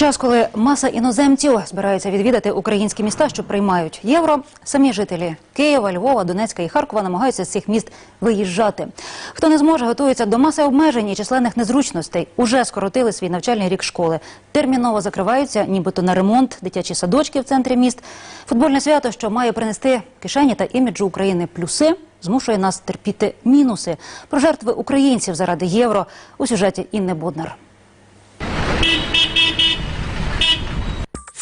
час, коли маса іноземців збираються відвідати українські міста, що приймають євро, самі жителі Києва, Львова, Донецька і Харкова намагаються з цих міст виїжджати. Хто не зможе, готується до маси обмежень і численних незручностей. Уже скоротили свій навчальний рік школи. Терміново закриваються, нібито на ремонт, дитячі садочки в центрі міст. Футбольне свято, що має принести кишені та іміджу України плюси. Змушує нас терпіти мінуси про жертви українців заради євро у сюжеті Інни Боднар.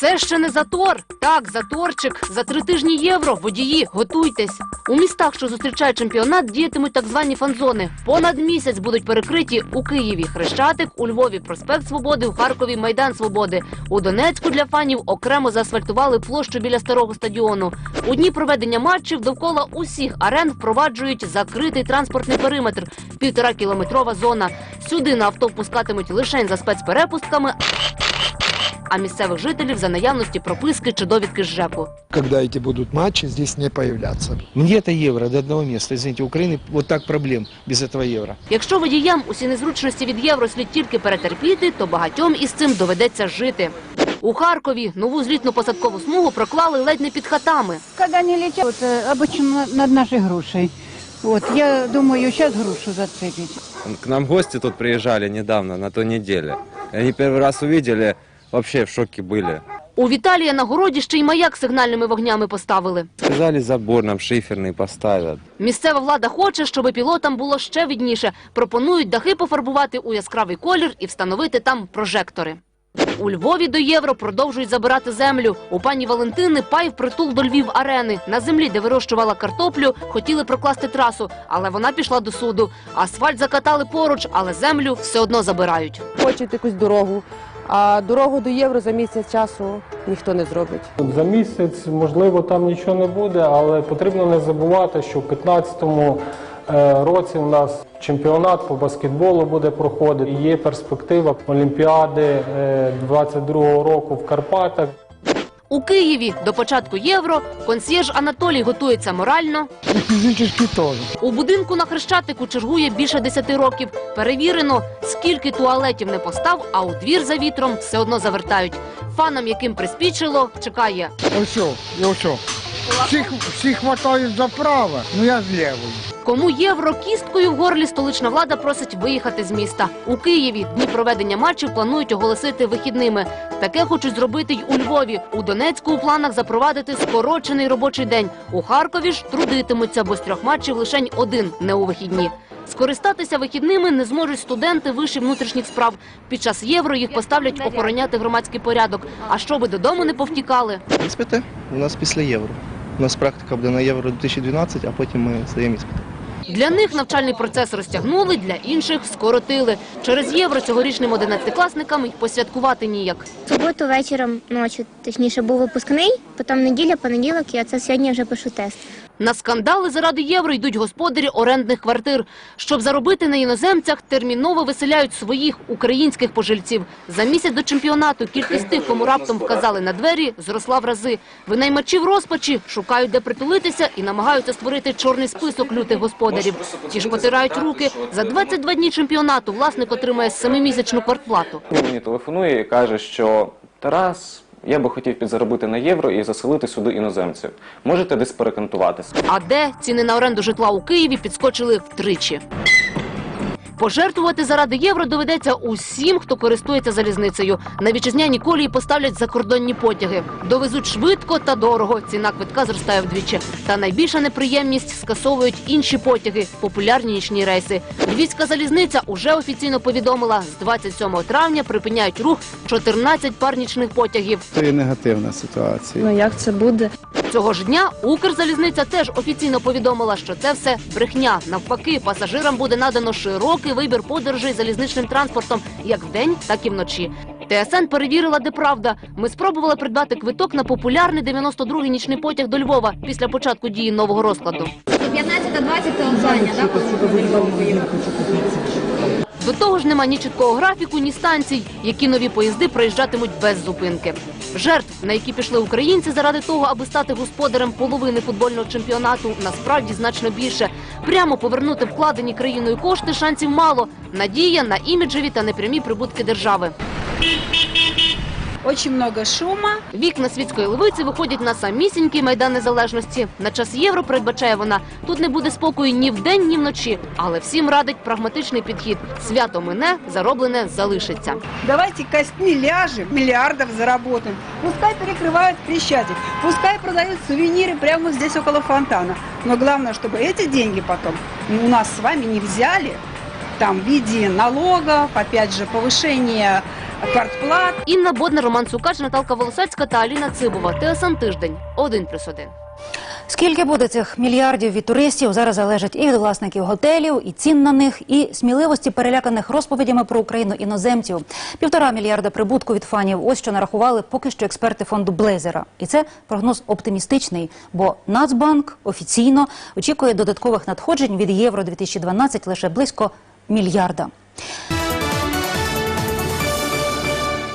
Це ще не затор. Так, заторчик. За три тижні євро. Водії, готуйтесь. У містах, що зустрічають чемпіонат, діятимуть так звані фан-зони. Понад місяць будуть перекриті у Києві Хрещатик, у Львові проспект Свободи, у Харкові Майдан Свободи. У Донецьку для фанів окремо заасфальтували площу біля старого стадіону. У дні проведення матчів довкола усіх арен впроваджують закритий транспортний периметр півтора кілометрова зона. Сюди на авто впускатимуть лише за спецперепустками, а місцевих жителів за наявності прописки чи довідки з ЖЕКу. когда эти будут матчи, здесь не появляться. Где-то евро до одного места. Извините, у Украины вот так проблем без этого евро. Якщо водіям усі незручності від євро слід тільки перетерпіти, то багатьом із цим доведеться жити. У Харкові нову злітно-посадкову смугу проклали ледь не під хатами. Когда они летят, вот, э, обычно на- над нашей грушей. Вот, я думаю, сейчас грушу зацепить. К нам гости тут приезжали недавно, на той неделе. И Они первый раз увидели, вообще в шоке были. У Віталія на городі ще й маяк сигнальними вогнями поставили. Сказали, забор нам шиферный поставят. Місцева влада хоче, щоб пілотам було ще видніше. Пропонують дахи пофарбувати у яскравий колір і встановити там прожектори. У Львові до євро продовжують забирати землю. У пані Валентини пай впритул до Львів арени. На землі, де вирощувала картоплю, хотіли прокласти трасу, але вона пішла до суду. Асфальт закатали поруч, але землю все одно забирають. хочуть якусь дорогу. А дорогу до євро за місяць часу ніхто не зробить. За місяць, можливо, там нічого не буде, але потрібно не забувати, що в 2015 році у нас чемпіонат по баскетболу буде проходити. Є перспектива Олімпіади 22-го року в Карпатах. У Києві до початку євро консьєрж Анатолій готується морально. У будинку на Хрещатику чергує більше 10 років. Перевірено, скільки туалетів не постав, а у двір за вітром все одно завертають. Фанам, яким приспічило, чекає. Ось, и все. Всех, всех хватает за право, но я с левой. Кому євро кісткою в горлі столична влада просить виїхати з міста. У Києві дні проведення матчів планують оголосити вихідними. Таке хочуть зробити й у Львові. У Донецьку у планах запровадити скорочений робочий день. У Харкові ж трудитимуться, бо з трьох матчів лишень один не у вихідні. Скористатися вихідними не зможуть студенти вишів внутрішніх справ. Під час євро їх поставлять охороняти громадський порядок. А щоби додому не повтікали. Іспити у нас після євро. У нас практика буде на євро 2012, а потім ми здаємо іспити. Для них навчальний процес розтягнули, для інших скоротили. Через євро цьогорічним одинадцятикласникам й посвяткувати ніяк. В суботу вечором, ночі, точніше, був випускний, потім неділя, понеділок, і оце сьогодні вже пишу тест. На скандали заради євро йдуть господарі орендних квартир. Щоб заробити на іноземцях, терміново виселяють своїх українських пожильців. За місяць до чемпіонату кількість тих, кому раптом вказали на двері, зросла в рази. Винаймачі в розпачі шукають, де притулитися і намагаються створити чорний список лютих господарів. Ті ж потирають руки. За 22 дні чемпіонату власник отримає семимісячну квартплату. Мені телефонує і каже, що Тарас, я би хотів підзаробити на євро і заселити сюди іноземців. Можете десь перекантуватися? А де ціни на оренду житла у Києві підскочили втричі. Пожертвувати заради євро доведеться усім, хто користується залізницею. На вітчизняні колії поставлять закордонні потяги. Довезуть швидко та дорого. Ціна квитка зростає вдвічі. Та найбільша неприємність скасовують інші потяги, популярні нічні рейси. Львівська залізниця уже офіційно повідомила, з 27 травня припиняють рух 14 пар нічних потягів. Це є негативна ситуація. Ну як це буде? Цього ж дня Укрзалізниця теж офіційно повідомила, що це все брехня. Навпаки, пасажирам буде надано широкий вибір подорожей залізничним транспортом як вдень, так і вночі. ТСН перевірила, де правда. Ми спробували придбати квиток на популярний 92-й нічний потяг до Львова після початку дії нового розкладу. 15-20 зайня, До того ж нема ні чіткого графіку, ні станцій, які нові поїзди проїжджатимуть без зупинки. Жертв, на які пішли українці заради того, аби стати господарем половини футбольного чемпіонату, насправді значно більше. Прямо повернути вкладені країною кошти шансів мало. Надія на іміджеві та непрямі прибутки держави. Очень много шума. Вікна світської левиці виходять на самісінький майдан незалежності. На час євро передбачає вона. Тут не буде спокою ні вдень, ні вночі. Але всім радить прагматичний підхід. Свято мине, зароблене залишиться. Давайте костьми ляжем, миллиардов заработаем. Пускай перекрывают Крещатик, пускай продают сувениры прямо здесь около фонтана. Но главное, чтобы эти деньги потом у нас с вами не взяли там в виде налогов, опять же, повышения квартплат. Інна Бодна, Роман Цукач, Наталка Волосацька та Аліна Цибова. ТСН Тиждень. Один плюс один. Скільки буде цих мільярдів від туристів, зараз залежить і від власників готелів, і цін на них, і сміливості переляканих розповідями про Україну іноземців. Півтора мільярда прибутку від фанів. Ось що нарахували поки що експерти фонду Блейзера. І це прогноз оптимістичний, бо Нацбанк офіційно очікує додаткових надходжень від євро 2012 лише близько мільярда.